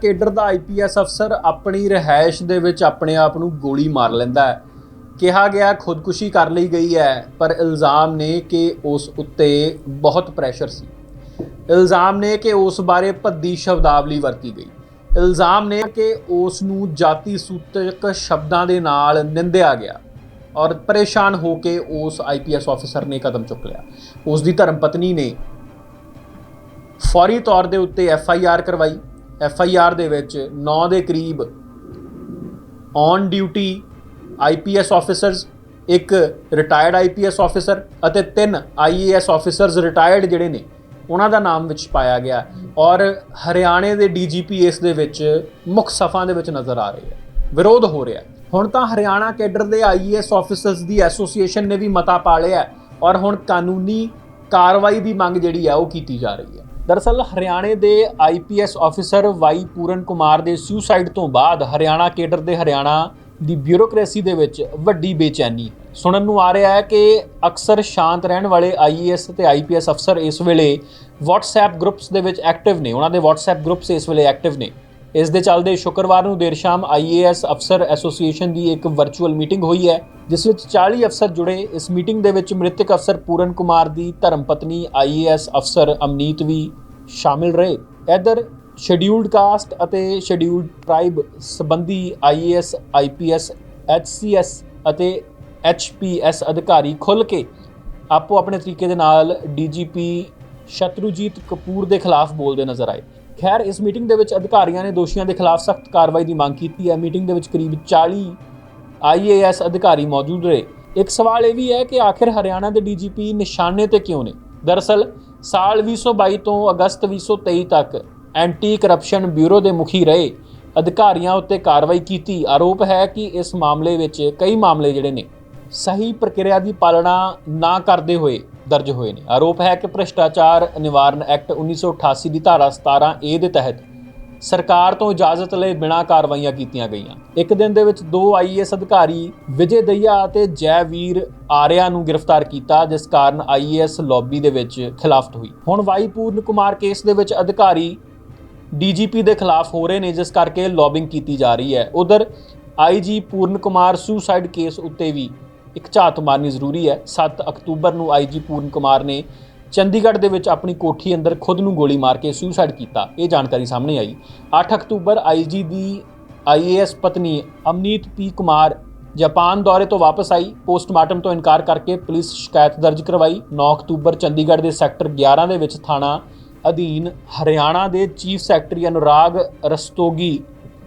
Cadre ਦਾ IPS ਅਫਸਰ ਆਪਣੀ ਰਹਿائش ਦੇ ਵਿੱਚ ਆਪਣੇ ਆਪ ਨੂੰ ਗੋਲੀ ਮਾਰ ਲੈਂਦਾ ਹੈ। ਕਿਹਾ ਗਿਆ, ਖੁਦਕੁਸ਼ੀ ਕਰ ਲਈ ਗਈ ਹੈ, ਪਰ ਇਲਜ਼ਾਮ ਨੇ ਕਿ ਉਸ ਉੱਤੇ ਬਹੁਤ ਪ੍ਰੈਸ਼ਰ ਸੀ। ਇਲਜ਼ਾਮ ਨੇ ਕਿ ਉਸ ਬਾਰੇ ਭੱਦੀ ਸ਼ਬਦਾਵਲੀ ਵਰਤੀ ਗਈ। ਇਲਜ਼ਾਮ ਨੇ ਕਿ ਉਸ ਨੂੰ ਜਾਤੀ ਸੂਤਕ ਸ਼ਬਦਾਂ ਦੇ ਨਾਲ ਨਿੰਦਿਆ ਗਿਆ ਔਰ ਪਰੇਸ਼ਾਨ ਹੋ ਕੇ ਉਸ ਆਈਪੀਐਸ ਅਫਸਰ ਨੇ ਕਦਮ ਚੁੱਕ ਲਿਆ। ਉਸ ਦੀ ਧਰਮ ਪਤਨੀ ਨੇ ਫੌਰੀ ਤੌਰ ਦੇ ਉੱਤੇ ਐਫ ਆਈ ਆਰ ਕਰਵਾਈ। ਐਫ ਆਈ ਆਰ ਦੇ ਵਿੱਚ 9 ਦੇ ਕਰੀਬ ਔਨ ਡਿਊਟੀ ਆਈਪੀਐਸ ਆਫੀਸਰਸ ਇੱਕ ਰਿਟਾਇਰਡ ਆਈਪੀਐਸ ਆਫੀਸਰ ਅਤੇ ਤਿੰਨ ਆਈਏਐਸ ਆਫੀਸਰਸ ਰਿਟਾਇਰਡ ਜਿਹੜੇ ਨੇ, ਉਹਨਾਂ ਦਾ ਨਾਮ ਵਿੱਚ ਪਾਇਆ ਗਿਆ ਔਰ ਹਰਿਆਣੇ ਦੇ ਡੀਜੀਪੀ ਇਸ ਦੇ ਵਿੱਚ ਮੁੱਖ ਸਫਾਂ ਦੇ ਵਿੱਚ ਨਜ਼ਰ ਆ ਰਹੇ ਹੈ, ਵਿਰੋਧ ਹੋ ਰਿਹਾ ਹੁਣ ਤਾਂ ਹਰਿਆਣਾ ਕੇਡਰ ਦੇ ਆਈਏਐਸ ਆਫੀਸਰਸ ਦੀ ਐਸੋਸੀਏਸ਼ਨ ਨੇ ਵੀ ਮਤਾ ਪਾ ਲਿਆ ਔਰ ਹੁਣ ਕਾਨੂੰਨੀ ਕਾਰਵਾਈ ਦੀ ਮੰਗ ਜਿਹੜੀ ਹੈ ਉਹ ਕੀਤੀ ਜਾ ਰਹੀ ਹੈ। ਦਰਅਸਲ ਹਰਿਆਣੇ ਦੇ IPS officer Y Puran Kumar ਦੇ ਸੁਸਾਈਡ ਤੋਂ ਬਾਅਦ ਹਰਿਆਣਾ ਕੇਡਰ ਦੇ ਹਰਿਆਣਾ ਦੀ ਬਿਊਰੋਕ੍ਰੇਸੀ ਦੇ ਵਿੱਚ ਵੱਡੀ ਬੇਚੈਨੀ। ਸੁਣਨ ਨੂੰ ਆ ਰਿਹਾ ਹੈ ਕਿ ਅਕਸਰ ਸ਼ਾਂਤ ਰਹਿਣ ਵਾਲੇ ਆਈਏਐਸ ਤੇ ਆਈਪੀਐਸ ਅਫਸਰ ਇਸ ਵੇਲੇ WhatsApp ਗਰੁੱਪਸ ਦੇ ਵਿੱਚ ਐਕਟਿਵ ਨੇ। ਉਹਨਾਂ ਦੇ WhatsApp ਗਰੁੱਪਸ ਇਸ ਵੇਲੇ ਐਕਟਿਵ ਨੇ। ਇਸ ਦੇ ਚੱਲਦੇ ਸ਼ੁੱਕਰਵਾਰ ਨੂੰ ਦੇਰ ਸ਼ਾਮ ਆਈਏਐਸ ਅਫਸਰ ਐਸੋਸੀਏਸ਼ਨ ਦੀ ਇੱਕ ਵਰਚੁਅਲ ਮੀਟਿੰਗ ਹੋਈ ਹੈ, ਜਿਸ ਵਿੱਚ 40 ਅਫਸਰ ਜੁੜੇ। ਇਸ ਮੀਟਿੰਗ ਦੇ ਵਿੱਚ ਮ੍ਰਿਤਕ ਅਫਸਰ ਪੂਰਨ ਕੁਮਾਰ ਦੀ ਧਰਮ ਪਤਨੀ ਆਈਏਐਸ ਅਫਸਰ ਅਮਨੀਤ ਵੀ ਸ਼ਾਮਿਲ ਰਹੇ। ਇਧਰ ਸ਼ੈਡਿਊਲਡ ਕਾਸਟ ਅਤੇ ਸ਼ੈਡਿਊਲਡ ਟ੍ਰਾਈਬ ਸੰਬੰਧੀ ਆਈਏਐਸ ਆਈਪੀਐਸ ਐਚਸੀਐਸ ਅਤੇ ਐਚਪੀਐਸ ਅਧਿਕਾਰੀ ਖੁੱਲ ਕੇ ਆਪੋ ਆਪਣੇ ਤਰੀਕੇ ਦੇ ਨਾਲ ਡੀਜੀਪੀ ਸ਼ਤਰੂਜੀਤ ਕਪੂਰ ਦੇ ਖਿਲਾਫ ਬੋਲਦੇ ਨਜ਼ਰ ਆਏ। ਖੈਰ, ਇਸ ਮੀਟਿੰਗ ਦੇ ਵਿੱਚ ਅਧਿਕਾਰੀਆਂ ਨੇ ਦੋਸ਼ੀਆਂ ਦੇ ਖਿਲਾਫ ਸਖਤ ਕਾਰਵਾਈ ਦੀ ਮੰਗ ਕੀਤੀ ਹੈ। ਮੀਟਿੰਗ ਦੇ ਵਿੱਚ ਕਰੀਬ 40 ਆਈਏਐਸ ਅਧਿਕਾਰੀ ਮੌਜੂਦ ਰਹੇ। ਇੱਕ ਸਵਾਲ ਇਹ ਵੀ ਹੈ ਕਿ ਆਖਿਰ ਹਰਿਆਣਾ ਦੇ ਡੀਜੀਪੀ ਨਿਸ਼ਾਨੇ ਤੇ ਕਿਉਂ ਨੇ? ਦਰਅਸਲ, ਸਾਲ 2022 ਤੋਂ ਅਗਸਤ 2023 ਤੱਕ ਐਂਟੀ ਕਰਪਸ਼ਨ ਬਿਊਰੋ ਦੇ ਮੁਖੀ ਰਹੇ। ਅਧਿਕਾਰੀਆਂ ਉੱਤੇ ਕਾਰਵਾਈ ਕੀਤੀ। ਆਰੋਪ ਹੈ ਕਿ ਇਸ ਮਾਮਲੇ ਵਿੱਚ ਕਈ ਮਾਮਲੇ ਜਿਹੜੇ ਨੇ, ਸਹੀ ਪ੍ਰਕਿਰਿਆ ਦੀ ਪਾਲਣਾ ਨਾ ਕਰਦੇ ਹੋਏ ਦਰਜ ਹੋਏ ਨੇ। ਆਰੋਪ ਹੈ ਕਿ ਭ੍ਰਿਸ਼ਟਾਚਾਰ ਨਿਵਾਰਨ ਐਕਟ 1988 ਦੀ ਧਾਰਾ 17 ਏ ਦੇ ਤਹਿਤ ਸਰਕਾਰ ਤੋਂ ਇਜਾਜ਼ਤ ਲਏ ਬਿਨਾਂ ਕਾਰਵਾਈਆਂ ਕੀਤੀਆਂ ਗਈਆਂ। ਇੱਕ ਦਿਨ ਦੇ ਵਿੱਚ ਦੋ ਆਈਏਐਸ ਅਧਿਕਾਰੀ ਵਿਜੇ ਦਈਆ ਅਤੇ ਜੈਵੀਰ ਆਰਿਆ ਨੂੰ ਗ੍ਰਿਫਤਾਰ ਕੀਤਾ, ਜਿਸ ਕਾਰਨ ਆਈਏਐਸ ਲੌਬੀ ਦੇ ਵਿੱਚ ਖਿਲਾਫਤ ਹੋਈ। ਹੁਣ ਵਾਈ ਪੂਰਨ ਕੁਮਾਰ ਕੇਸ ਦੇ ਵਿੱਚ ਅਧਿਕਾਰੀ ਡੀਜੀਪੀ ਦੇ ਖਿਲਾਫ ਹੋ ਰਹੇ ਨੇ, ਜਿਸ ਕਰਕੇ ਲੌਬਿੰਗ ਕੀਤੀ ਜਾ ਰਹੀ ਹੈ। ਉਧਰ IG Puran Kumar suicide case ਉੱਤੇ ਵੀ ਇੱਕ ਝਾਤ ਮਾਰਨੀ ਜ਼ਰੂਰੀ ਹੈ। 7 ਅਕਤੂਬਰ ਨੂੰ ਆਈਜੀ ਪੂਰਨ ਕੁਮਾਰ ਨੇ ਚੰਡੀਗੜ੍ਹ ਦੇ ਵਿੱਚ ਆਪਣੀ ਕੋਠੀ ਅੰਦਰ ਖੁਦ ਨੂੰ ਗੋਲੀ ਮਾਰ ਕੇ ਸੁਸਾਈਡ ਕੀਤਾ। ਇਹ ਜਾਣਕਾਰੀ ਸਾਹਮਣੇ ਆਈ। 8 ਅਕਤੂਬਰ ਆਈਜੀ ਦੀ ਆਈਏਐਸ ਪਤਨੀ ਅਮਨੀਤ ਪੀ ਕੁਮਾਰ ਜਾਪਾਨ ਦੌਰੇ ਤੋਂ ਵਾਪਸ ਆਈ। ਪੋਸਟਮਾਰਟਮ ਤੋਂ ਇਨਕਾਰ ਕਰਕੇ ਪੁਲਿਸ ਸ਼ਿਕਾਇਤ ਦਰਜ ਕਰਵਾਈ। 9 ਅਕਤੂਬਰ ਚੰਡੀਗੜ੍ਹ ਦੇ ਸੈਕਟਰ 11 ਦੇ ਵਿੱਚ ਥਾਣਾ ਅਧੀਨ ਹਰਿਆਣਾ ਦੇ chief secretary Anurag Rastogi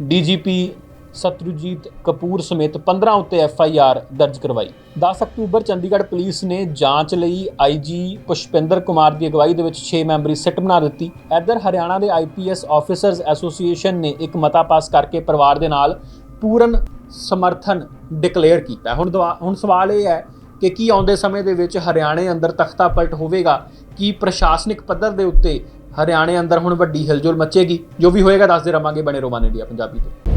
DGP Shatrujeet Kapoor ਸਮੇਤ 15 ਉੱਤੇ ਐਫ ਆਈ ਆਰ ਦਰਜ ਕਰਵਾਈ। 10 ਅਕਤੂਬਰ ਚੰਡੀਗੜ੍ਹ ਪੁਲਿਸ ਨੇ ਜਾਂਚ ਲਈ ਆਈ ਜੀ ਪੁਸ਼ਪਿੰਦਰ ਕੁਮਾਰ ਦੀ ਅਗਵਾਈ ਦੇ ਵਿੱਚ 6 ਮੈਂਬਰੀ ਸਿੱਟ ਬਣਾ ਦਿੱਤੀ। ਇੱਧਰ ਹਰਿਆਣਾ ਦੇ I P IPS officers association ਨੇ ਇੱਕ ਮਤਾ ਪਾਸ ਕਰਕੇ ਪਰਿਵਾਰ ਦੇ ਨਾਲ ਪੂਰਨ ਸਮਰਥਨ ਡਿਕਲੇਅਰ ਕੀਤਾ। ਹੁਣ ਦਵਾ- ਹੁਣ ਸਵਾਲ ਇਹ ਹੈ ਕਿ ਕੀ ਆਉਂਦੇ ਸਮੇਂ ਦੇ ਵਿੱਚ ਹਰਿਆਣੇ ਅੰਦਰ ਤਖਤਾ ਪਲਟ ਹੋਵੇਗਾ? ਕੀ ਪ੍ਰਸ਼ਾਸਨਿਕ ਪੱਧਰ ਦੇ ਉੱਤੇ ਹਰਿਆਣੇ ਅੰਦਰ ਹੁਣ ਵੱਡੀ ਹਿਲਜੁਲ ਮਚੇਗੀ? ਜੋ ਵੀ ਹੋਏਗਾ, ਦੱਸਦੇ ਰਵਾਂਗੇ ਬਣੇ ਰੋਮਾਨ ਇੰਡੀਆ ਪੰਜਾਬੀ ਤੇ।